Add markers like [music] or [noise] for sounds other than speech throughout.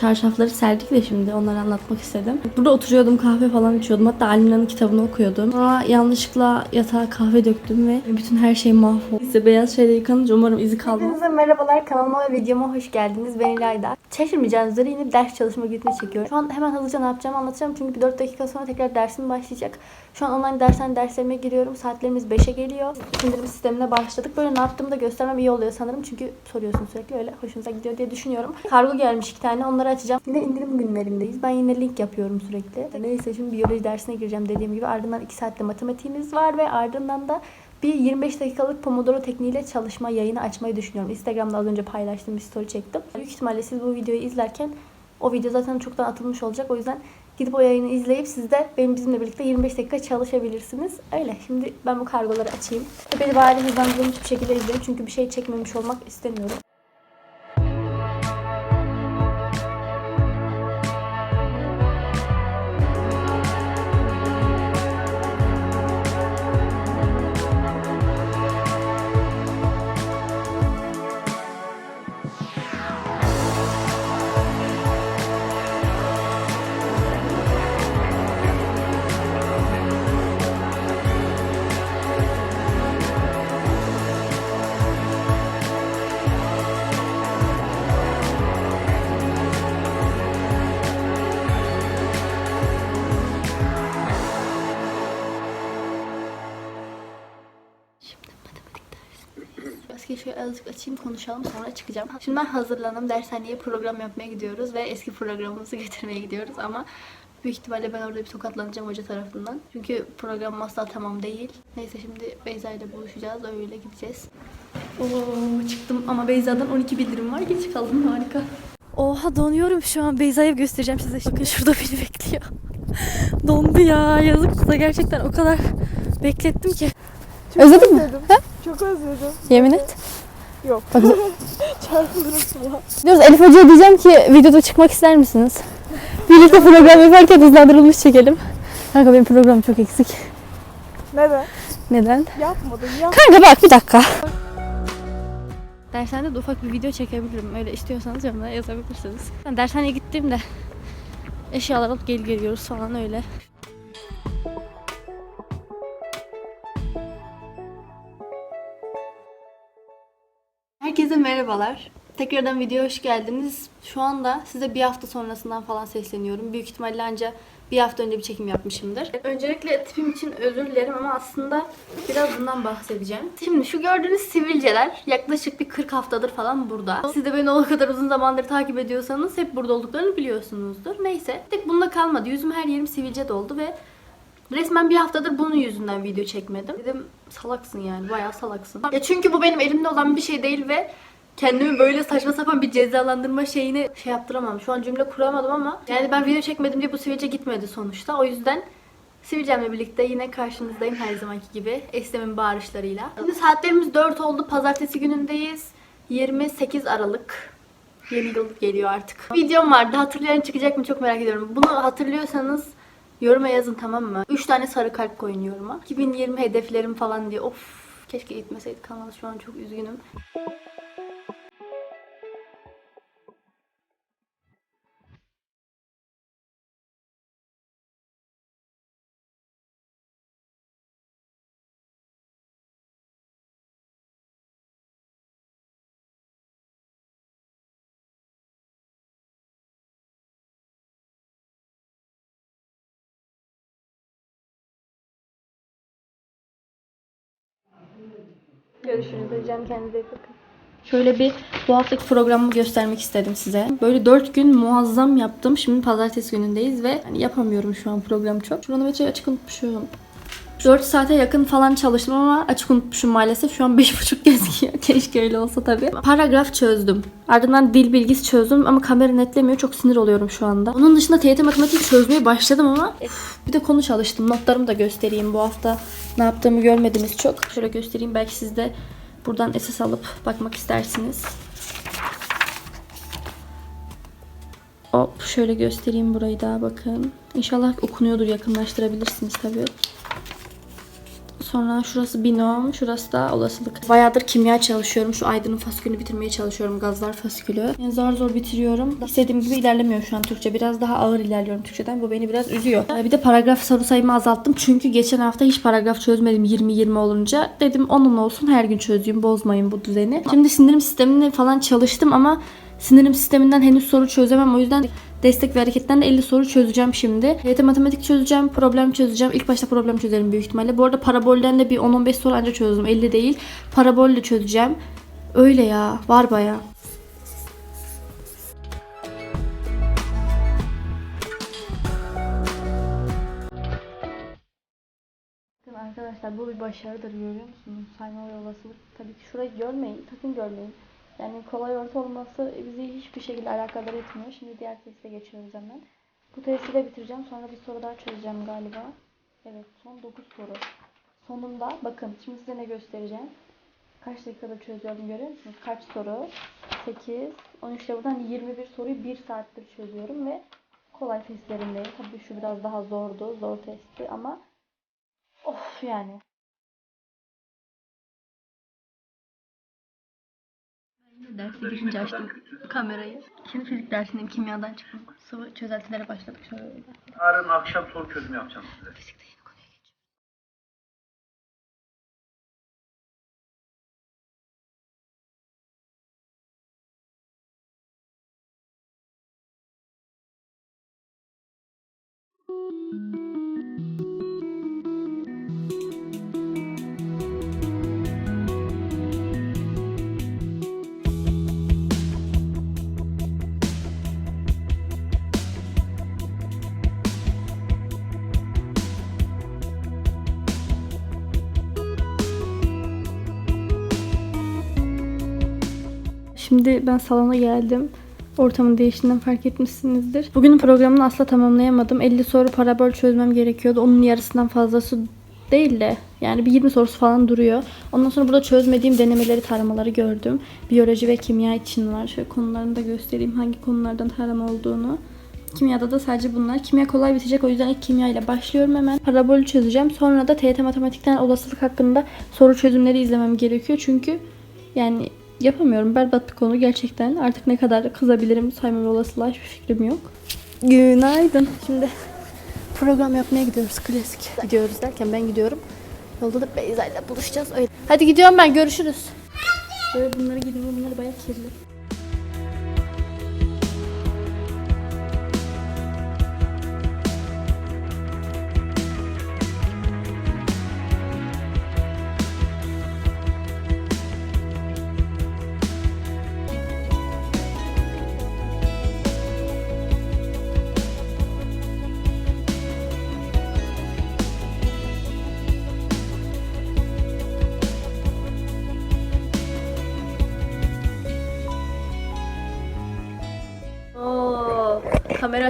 çarşafları serdik de şimdi onları anlatmak istedim. Burada oturuyordum kahve falan içiyordum. Hatta Alimra'nın kitabını okuyordum. Sonra yanlışlıkla yatağa kahve döktüm ve bütün her şey mahvoldu. Size beyaz şeyle yıkanınca umarım izi kalmaz. Hepinize merhabalar kanalıma ve videoma hoş geldiniz. Ben İlayda. Şaşırmayacağınız üzere yine ders çalışma gitme çekiyorum. Şu an hemen hızlıca ne yapacağımı anlatacağım. Çünkü bir 4 dakika sonra tekrar dersim başlayacak. Şu an online dersten derslerime giriyorum. Saatlerimiz 5'e geliyor. İndirim sistemine başladık. Böyle ne yaptığımı da göstermem iyi oluyor sanırım. Çünkü soruyorsun sürekli öyle hoşunuza gidiyor diye düşünüyorum. Kargo gelmiş iki tane onları açacağım. Yine indirim günlerindeyiz. Ben yine link yapıyorum sürekli. Neyse şimdi biyoloji dersine gireceğim dediğim gibi. Ardından 2 saatte matematiğimiz var ve ardından da bir 25 dakikalık Pomodoro tekniğiyle çalışma yayını açmayı düşünüyorum. Instagram'da az önce paylaştığım bir story çektim. Büyük ihtimalle siz bu videoyu izlerken o video zaten çoktan atılmış olacak. O yüzden gidip o yayını izleyip siz de benim bizimle birlikte 25 dakika çalışabilirsiniz. Öyle. Şimdi ben bu kargoları açayım. Beni bari hızlandırılmış bir şekilde izleyin. Çünkü bir şey çekmemiş olmak istemiyorum. Azıcık açayım konuşalım sonra çıkacağım. Şimdi ben hazırlandım. Dershaneye program yapmaya gidiyoruz ve eski programımızı [laughs] getirmeye gidiyoruz ama büyük ihtimalle ben orada bir tokatlanacağım hoca tarafından. Çünkü program asla tamam değil. Neyse şimdi Beyza ile buluşacağız. Öyle gideceğiz. Oo çıktım ama Beyza'dan 12 bildirim var. Geç kaldım harika. Oha donuyorum şu an. Beyza'yı göstereceğim size. Bakın şurada beni bekliyor. [laughs] Dondu ya. Yazık size gerçekten o kadar beklettim ki. Özledin mi? Çok özledim. Yemin et. Yok. [laughs] Çarpılırım suya. Diyoruz Elif Hoca'ya diyeceğim ki videoda çıkmak ister misiniz? Birlikte program yaparken hızlandırılmış çekelim. Kanka benim programım çok eksik. Neden? Neden? Yapmadın ya. Kanka bak bir dakika. Dershanede de ufak bir video çekebilirim. Öyle istiyorsanız yorumlara yazabilirsiniz. Ben dershaneye gittiğimde eşyalar alıp geri geliyoruz falan öyle. Merhabalar. Tekrardan videoya hoş geldiniz. Şu anda size bir hafta sonrasından falan sesleniyorum. Büyük ihtimalle anca bir hafta önce bir çekim yapmışımdır. Öncelikle tipim için özür dilerim ama aslında biraz bundan bahsedeceğim. Şimdi şu gördüğünüz sivilceler yaklaşık bir 40 haftadır falan burada. Siz de beni o kadar uzun zamandır takip ediyorsanız hep burada olduklarını biliyorsunuzdur. Neyse. Tek bunda kalmadı. Yüzüm her yerim sivilce doldu ve Resmen bir haftadır bunun yüzünden video çekmedim. Dedim salaksın yani bayağı salaksın. Ya çünkü bu benim elimde olan bir şey değil ve kendimi böyle saçma sapan bir cezalandırma şeyini şey yaptıramam. Şu an cümle kuramadım ama yani ben video çekmedim diye bu sivilce gitmedi sonuçta. O yüzden Sivilcemle birlikte yine karşınızdayım her zamanki gibi. Eslem'in bağırışlarıyla. Şimdi saatlerimiz 4 oldu. Pazartesi günündeyiz. 28 Aralık. Yeni yıl geliyor artık. Videom vardı. Hatırlayan çıkacak mı çok merak ediyorum. Bunu hatırlıyorsanız Yoruma yazın tamam mı? 3 tane sarı kalp koyun yoruma. 2020 hedeflerim falan diye. Of keşke gitmeseydik kanala şu an çok üzgünüm. Görüşürüz hocam. Kendinize iyi bakın. Şöyle bir bu haftaki programımı göstermek istedim size. Böyle 4 gün muazzam yaptım. Şimdi pazartesi günündeyiz ve hani yapamıyorum şu an program çok. Kronometreyi açık unutmuşum. 4 saate yakın falan çalıştım ama açık unutmuşum maalesef. Şu an 5.30 gözüküyor. [laughs] Keşke öyle olsa tabii. Paragraf çözdüm. Ardından dil bilgisi çözdüm ama kamera netlemiyor. Çok sinir oluyorum şu anda. Onun dışında TYT matematik çözmeye başladım ama bir de konu çalıştım. Notlarımı da göstereyim. Bu hafta ne yaptığımı görmediniz çok. Şöyle göstereyim. Belki siz de buradan SS alıp bakmak istersiniz. Hop şöyle göstereyim burayı daha bakın. İnşallah okunuyordur yakınlaştırabilirsiniz tabii. Sonra şurası binom, şurası da olasılık. Bayağıdır kimya çalışıyorum. Şu Aydın'ın faskülünü bitirmeye çalışıyorum. Gazlar faskülü. Yani zor zor bitiriyorum. İstediğim gibi ilerlemiyor şu an Türkçe. Biraz daha ağır ilerliyorum Türkçeden. Bu beni biraz üzüyor. Ee, Bir de paragraf soru sayımı azalttım. Çünkü geçen hafta hiç paragraf çözmedim 20-20 olunca. Dedim onun olsun her gün çözeyim. Bozmayın bu düzeni. Şimdi sindirim sistemini falan çalıştım ama Sinirim sisteminden henüz soru çözemem. O yüzden destek ve hareketten de 50 soru çözeceğim şimdi. Evet matematik çözeceğim, problem çözeceğim. İlk başta problem çözerim büyük ihtimalle. Bu arada parabolden de bir 10-15 soru anca çözdüm. 50 değil. Parabolle çözeceğim. Öyle ya. Var baya. Arkadaşlar bu bir başarıdır görüyor musunuz? Sayma ve olasılık. Tabii ki şurayı görmeyin. Sakın görmeyin. Yani kolay orta olması bizi hiçbir şekilde alakadar etmiyor. Şimdi diğer teste geçiyoruz hemen. Bu testi de bitireceğim. Sonra bir soru daha çözeceğim galiba. Evet son 9 soru. Sonunda bakın şimdi size ne göstereceğim. Kaç dakikada çözüyorum görüyor musunuz? Kaç soru? 8, 13 ile buradan 21 soruyu 1 saattir çözüyorum ve kolay testlerindeyim. Tabii şu biraz daha zordu. Zor testti ama of yani. Derse girince açtım kamerayı. Şimdi fizik dersindeyim. Kimyadan çıktım. Sıvı çözeltilere başladık şöyle. Yarın akşam soru çözümü yapacağım size. Fizikte yeni konuya geçiyorum. Şimdi ben salona geldim. Ortamın değiştiğinden fark etmişsinizdir. Bugünün programını asla tamamlayamadım. 50 soru parabol çözmem gerekiyordu. Onun yarısından fazlası değil de yani bir 20 sorusu falan duruyor. Ondan sonra burada çözmediğim denemeleri, taramaları gördüm. Biyoloji ve kimya için var. Şöyle konularını da göstereyim hangi konulardan tarama olduğunu. Kimyada da sadece bunlar. Kimya kolay bitecek o yüzden ilk kimya ile başlıyorum hemen. Parabolü çözeceğim. Sonra da TYT matematikten olasılık hakkında soru çözümleri izlemem gerekiyor. Çünkü yani yapamıyorum. Berbat bir konu gerçekten. Artık ne kadar kızabilirim sayma ve olasılığa hiçbir fikrim yok. Günaydın. Şimdi program yapmaya gidiyoruz. Klasik. Gidiyoruz derken ben gidiyorum. Yolda da Beyza ile buluşacağız. Öyle. Hadi gidiyorum ben. Görüşürüz. Böyle bunları gidiyorum. Bunlar bayağı kirli.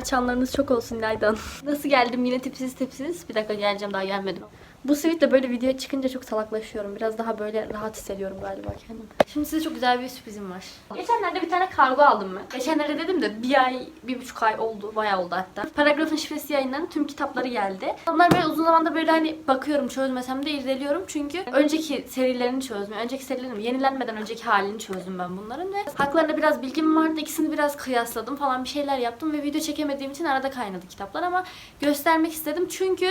Kamera açanlarınız çok olsun İlaydan. [laughs] Nasıl geldim yine tipsiz tipsiz. Bir dakika geleceğim daha gelmedim. Bu sweatle böyle video çıkınca çok salaklaşıyorum. Biraz daha böyle rahat hissediyorum galiba kendimi. Şimdi size çok güzel bir sürprizim var. Geçenlerde bir tane kargo aldım ben. Geçenlerde dedim de bir ay, bir buçuk ay oldu. Bayağı oldu hatta. Paragrafın şifresi yayınlanan tüm kitapları geldi. Onlar böyle uzun zamandır böyle hani bakıyorum çözmesem de irdeliyorum. Çünkü önceki serilerini çözdüm. Önceki serilerini yenilenmeden önceki halini çözdüm ben bunların ve haklarında biraz bilgim vardı. İkisini biraz kıyasladım falan bir şeyler yaptım ve video çekemediğim için arada kaynadı kitaplar ama göstermek istedim çünkü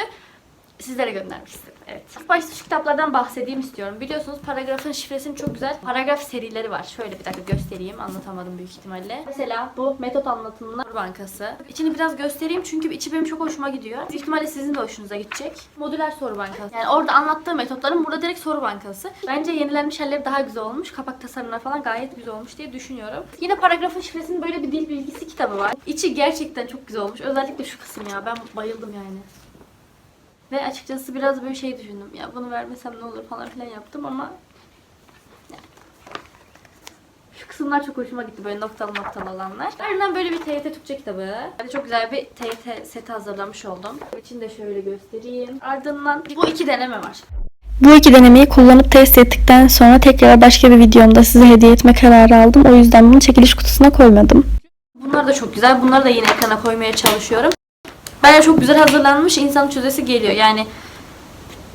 sizlere göndermek istedim. Evet. İlk başta şu kitaplardan bahsedeyim istiyorum. Biliyorsunuz paragrafın şifresinin çok güzel paragraf serileri var. Şöyle bir dakika göstereyim. Anlatamadım büyük ihtimalle. Mesela bu metot anlatımına soru bankası. İçini biraz göstereyim çünkü içi benim çok hoşuma gidiyor. Büyük ihtimalle sizin de hoşunuza gidecek. Modüler soru bankası. Yani orada anlattığı metotların burada direkt soru bankası. Bence yenilenmiş halleri daha güzel olmuş. Kapak tasarımları falan gayet güzel olmuş diye düşünüyorum. Yine paragrafın şifresinin böyle bir dil bilgisi kitabı var. İçi gerçekten çok güzel olmuş. Özellikle şu kısım ya. Ben bayıldım yani. Ve açıkçası biraz böyle şey düşündüm. Ya bunu vermesem ne olur falan filan yaptım ama yani. Şu kısımlar çok hoşuma gitti böyle noktalı noktalı olanlar. Ardından böyle bir TYT Türkçe kitabı. Hadi çok güzel bir TYT seti hazırlamış oldum. İçini de şöyle göstereyim. Ardından bu iki deneme var. Bu iki denemeyi kullanıp test ettikten sonra tekrar başka bir videomda size hediye etme kararı aldım. O yüzden bunu çekiliş kutusuna koymadım. Bunlar da çok güzel. Bunları da yine ekrana koymaya çalışıyorum. Bence çok güzel hazırlanmış. İnsanın çözesi geliyor. Yani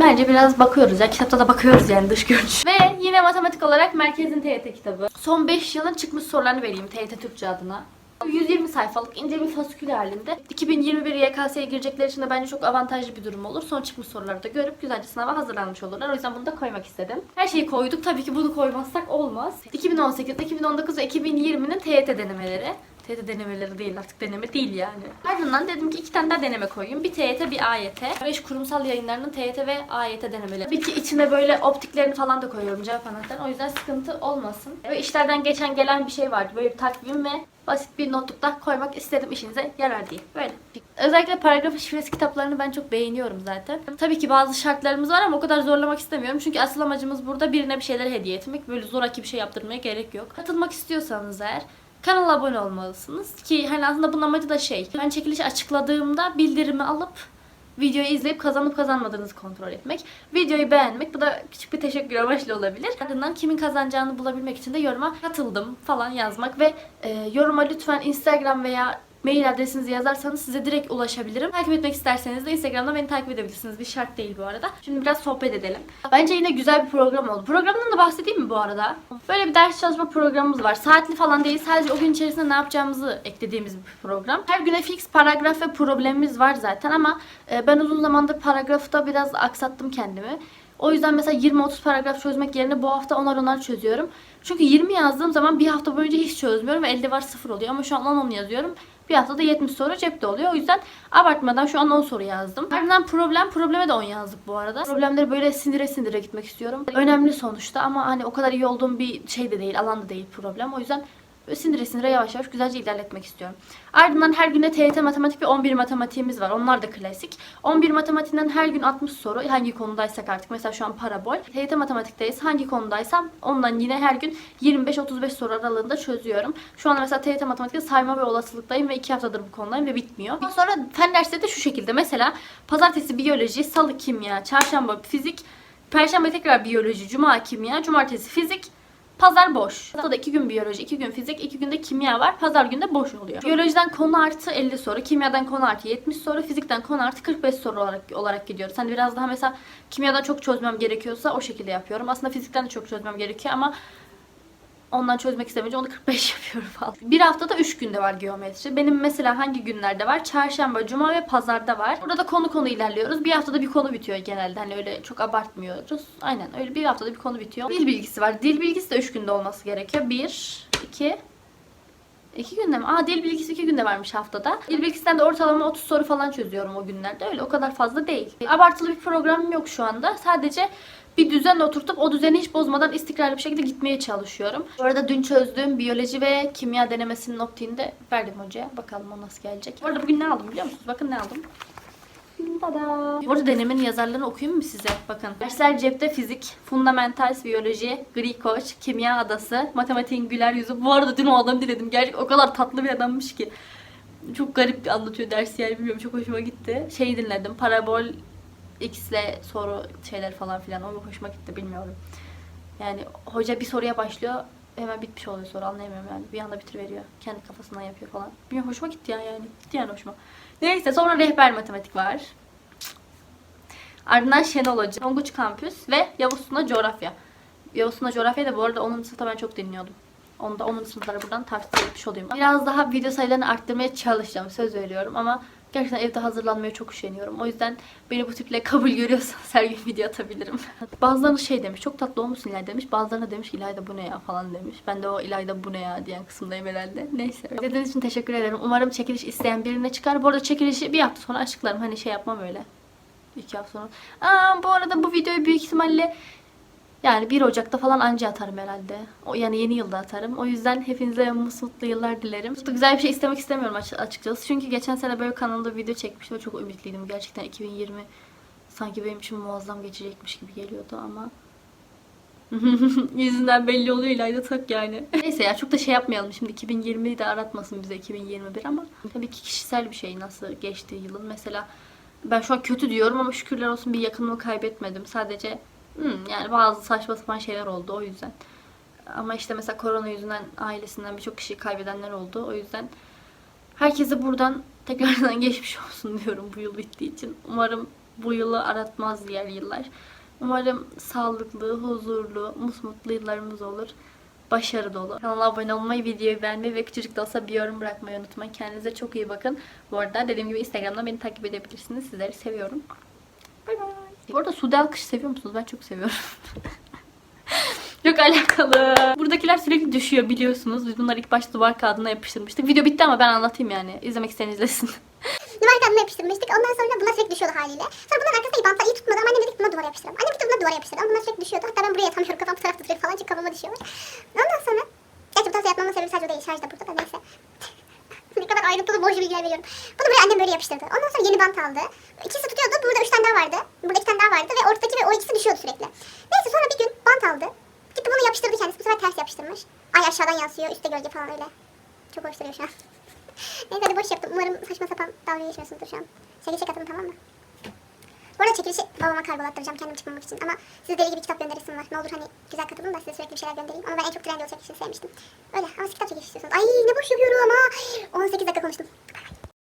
Bence biraz bakıyoruz ya. Kitapta da bakıyoruz yani dış görünüş. Ve yine matematik olarak Merkez'in TYT kitabı. Son 5 yılın çıkmış sorularını vereyim TYT Türkçe adına. 120 sayfalık ince bir faskül halinde. 2021 YKS'ye girecekler için de bence çok avantajlı bir durum olur. Son çıkmış soruları da görüp güzelce sınava hazırlanmış olurlar. O yüzden bunu da koymak istedim. Her şeyi koyduk. Tabii ki bunu koymazsak olmaz. 2018, 2019 ve 2020'nin TYT denemeleri. TYT denemeleri değil artık deneme değil yani. Ardından dedim ki iki tane daha deneme koyayım. Bir TYT bir AYT. Beş kurumsal yayınlarının TYT ve AYT denemeleri. Bir ki içine böyle optiklerini falan da koyuyorum cevap anahtarı. O yüzden sıkıntı olmasın. Ve işlerden geçen gelen bir şey vardı. Böyle bir takvim ve basit bir notlukta koymak istedim işinize yarar diye. Böyle. Özellikle paragraf şifresi kitaplarını ben çok beğeniyorum zaten. Tabii ki bazı şartlarımız var ama o kadar zorlamak istemiyorum. Çünkü asıl amacımız burada birine bir şeyler hediye etmek. Böyle zoraki bir şey yaptırmaya gerek yok. Katılmak istiyorsanız eğer Kanala abone olmalısınız. Ki hani aslında bunun amacı da şey. Ben çekilişi açıkladığımda bildirimi alıp videoyu izleyip kazanıp kazanmadığınızı kontrol etmek. Videoyu beğenmek. Bu da küçük bir teşekkür amaçlı olabilir. Ardından kimin kazanacağını bulabilmek için de yoruma katıldım falan yazmak ve e, yoruma lütfen Instagram veya mail adresinizi yazarsanız size direkt ulaşabilirim. Takip etmek isterseniz de Instagram'da beni takip edebilirsiniz. Bir şart değil bu arada. Şimdi biraz sohbet edelim. Bence yine güzel bir program oldu. Programdan da bahsedeyim mi bu arada? Böyle bir ders çalışma programımız var. Saatli falan değil. Sadece o gün içerisinde ne yapacağımızı eklediğimiz bir program. Her güne fix paragraf ve problemimiz var zaten ama e, ben uzun zamandır paragrafta biraz aksattım kendimi. O yüzden mesela 20-30 paragraf çözmek yerine bu hafta onar onar çözüyorum. Çünkü 20 yazdığım zaman bir hafta boyunca hiç çözmüyorum ve elde var sıfır oluyor. Ama şu an 10 yazıyorum. Bir haftada 70 soru cepte oluyor. O yüzden abartmadan şu an 10 soru yazdım. Ardından problem, probleme de 10 yazdık bu arada. Problemleri böyle sindire sindire gitmek istiyorum. Önemli sonuçta ama hani o kadar iyi olduğum bir şey de değil, alanda değil problem. O yüzden Böyle sindire sindire yavaş yavaş güzelce ilerletmek istiyorum. Ardından her günde TYT matematik ve 11 matematiğimiz var. Onlar da klasik. 11 matematiğinden her gün 60 soru. Hangi konudaysak artık. Mesela şu an parabol. TYT matematikteyiz. Hangi konudaysam ondan yine her gün 25-35 soru aralığında çözüyorum. Şu an mesela TYT matematikte sayma ve olasılıktayım ve 2 haftadır bu konudayım ve bitmiyor. Sonra fen dersleri de şu şekilde. Mesela pazartesi biyoloji, salı kimya, çarşamba fizik, perşembe tekrar biyoloji, cuma kimya, cumartesi fizik, Pazar boş. Haftada iki gün biyoloji, iki gün fizik, iki günde kimya var. Pazar günde boş oluyor. Biyolojiden konu artı 50 soru, kimyadan konu artı 70 soru, fizikten konu artı 45 soru olarak, olarak gidiyoruz. Hani biraz daha mesela kimyadan çok çözmem gerekiyorsa o şekilde yapıyorum. Aslında fizikten de çok çözmem gerekiyor ama ondan çözmek istemeyince onu 45 [laughs] yapıyorum falan. Bir haftada 3 günde var geometri. Benim mesela hangi günlerde var? Çarşamba, cuma ve pazarda var. Burada da konu konu ilerliyoruz. Bir haftada bir konu bitiyor genelde. Hani öyle çok abartmıyoruz. Aynen öyle bir haftada bir konu bitiyor. Dil bilgisi var. Dil bilgisi de 3 günde olması gerekiyor. 1, 2, İki günde mi? Aa dil bilgisi iki günde varmış haftada. Dil bilgisinden de ortalama 30 soru falan çözüyorum o günlerde. Öyle o kadar fazla değil. Abartılı bir programım yok şu anda. Sadece bir düzen oturtup o düzeni hiç bozmadan istikrarlı bir şekilde gitmeye çalışıyorum. Bu arada dün çözdüğüm biyoloji ve kimya denemesinin optiğini de verdim hocaya. Bakalım o nasıl gelecek. Bu arada bugün ne aldım biliyor musunuz? Bakın ne aldım. Bu arada denemenin yazarlarını okuyayım mı size? Bakın. Dersler cepte fizik, fundamentals biyoloji, Greek koç, kimya adası, matematiğin güler yüzü. Bu arada dün o adamı diledim. Gerçek o kadar tatlı bir adammış ki. Çok garip anlatıyor ders yani bilmiyorum çok hoşuma gitti. Şey dinledim. Parabol X'le soru şeyler falan filan. O hoşuma gitti bilmiyorum. Yani hoca bir soruya başlıyor. Hemen bitmiş oluyor soru anlayamıyorum yani. Bir anda bitiriveriyor. Kendi kafasından yapıyor falan. Bilmiyorum hoşuma gitti ya yani. Gitti yani hoşuma. Neyse sonra rehber matematik var. Ardından Şenol Hoca, Tonguç Kampüs ve Yavuz Suna Coğrafya. Yavuz Suna Coğrafya da bu arada onun sınıfta ben çok dinliyordum. Onu da onun sınıfları buradan tavsiye etmiş olayım. Biraz daha video sayılarını arttırmaya çalışacağım. Söz veriyorum ama gerçekten evde hazırlanmaya çok üşeniyorum. O yüzden beni bu tiple kabul görüyorsanız her [laughs] gün video atabilirim. [laughs] Bazılarına şey demiş. Çok tatlı olmuşsun İlayda demiş. Bazılarına demiş İlayda bu ne ya falan demiş. Ben de o İlayda bu ne ya diyen kısımdayım herhalde. Neyse. İzlediğiniz için teşekkür ederim. Umarım çekiliş isteyen birine çıkar. Bu arada çekilişi bir hafta sonra açıklarım. Hani şey yapmam öyle. İki hafta sonra. Aa, bu arada bu videoyu büyük ihtimalle yani 1 Ocak'ta falan anca atarım herhalde. O, yani yeni yılda atarım. O yüzden hepinize mutlu yıllar dilerim. Mutlu güzel bir şey istemek istemiyorum aç- açıkçası. Çünkü geçen sene böyle kanalda video çekmiştim ve çok ümitliydim. Gerçekten 2020 sanki benim için muazzam geçecekmiş gibi geliyordu ama [laughs] Yüzünden belli oluyor İlayda tak yani. [laughs] Neyse ya çok da şey yapmayalım şimdi 2020'yi de aratmasın bize 2021 ama tabii ki kişisel bir şey nasıl geçtiği yılın. Mesela ben şu an kötü diyorum ama şükürler olsun bir yakınımı kaybetmedim. Sadece hmm, yani bazı saçma sapan şeyler oldu o yüzden. Ama işte mesela korona yüzünden ailesinden birçok kişi kaybedenler oldu. O yüzden herkese buradan tekrardan [laughs] geçmiş olsun diyorum bu yıl bittiği için. Umarım bu yılı aratmaz diğer yıllar. Umarım sağlıklı, huzurlu, musmutlu yıllarımız olur. Başarı dolu. Kanala abone olmayı, videoyu beğenmeyi ve küçücük de olsa bir yorum bırakmayı unutmayın. Kendinize çok iyi bakın. Bu arada dediğim gibi Instagram'dan beni takip edebilirsiniz. Sizleri seviyorum. Bay bay. Bu arada Sude Alkış seviyor musunuz? Ben çok seviyorum. [laughs] Çok alakalı. Buradakiler sürekli düşüyor biliyorsunuz. Biz bunları ilk başta duvar kağıdına yapıştırmıştık. Video bitti ama ben anlatayım yani. İzlemek isteyen izlesin. [laughs] Duvar kağıdına yapıştırmıştık. Ondan sonra bunlar sürekli düşüyordu haliyle. Sonra bunların arkasında iyi bantlar iyi tutmadı ama annem dedik buna duvara yapıştıralım. Annem gitti buna duvara yapıştırdı ama bunlar sürekli düşüyordu. Hatta ben buraya yatamıyorum. Kafam bu tarafta duruyor falan çünkü kafama düşüyorlar. Ondan sonra Gerçi bu tarafta yatmamın sebebi sadece o değil. Şarj da burada da neyse. Ne kadar ayrıntılı boş bilgiler veriyorum. Bunu buraya annem böyle yapıştırdı. Ondan sonra yeni bant aldı. İkisi tutuyordu. Burada üç tane daha vardı. Burada iki tane daha vardı ve ortadaki ve o ikisi düşüyordu sürekli. Neyse sonra bir gün bant aldı. Gitti bunu yapıştırdı kendisi. Bu sefer ters yapıştırmış. Ay aşağıdan yansıyor. Üstte gölge falan öyle. Çok hoş duruyor şu an. [laughs] Neyse hadi boş yaptım. Umarım saçma sapan dalga geçmiyorsunuzdur şu an. Çekilişe katılın tamam mı? Bu çekilişi babama kargolattıracağım kendim çıkmamak için. Ama size deli gibi kitap gönderesim var. Ne olur hani güzel katılın da size sürekli bir şeyler göndereyim. Ama ben en çok Trendyol çekilişini sevmiştim. Öyle ama siz kitap çekilişi istiyorsunuz. Ay ne boş yapıyorum ama. 18 dakika konuştum.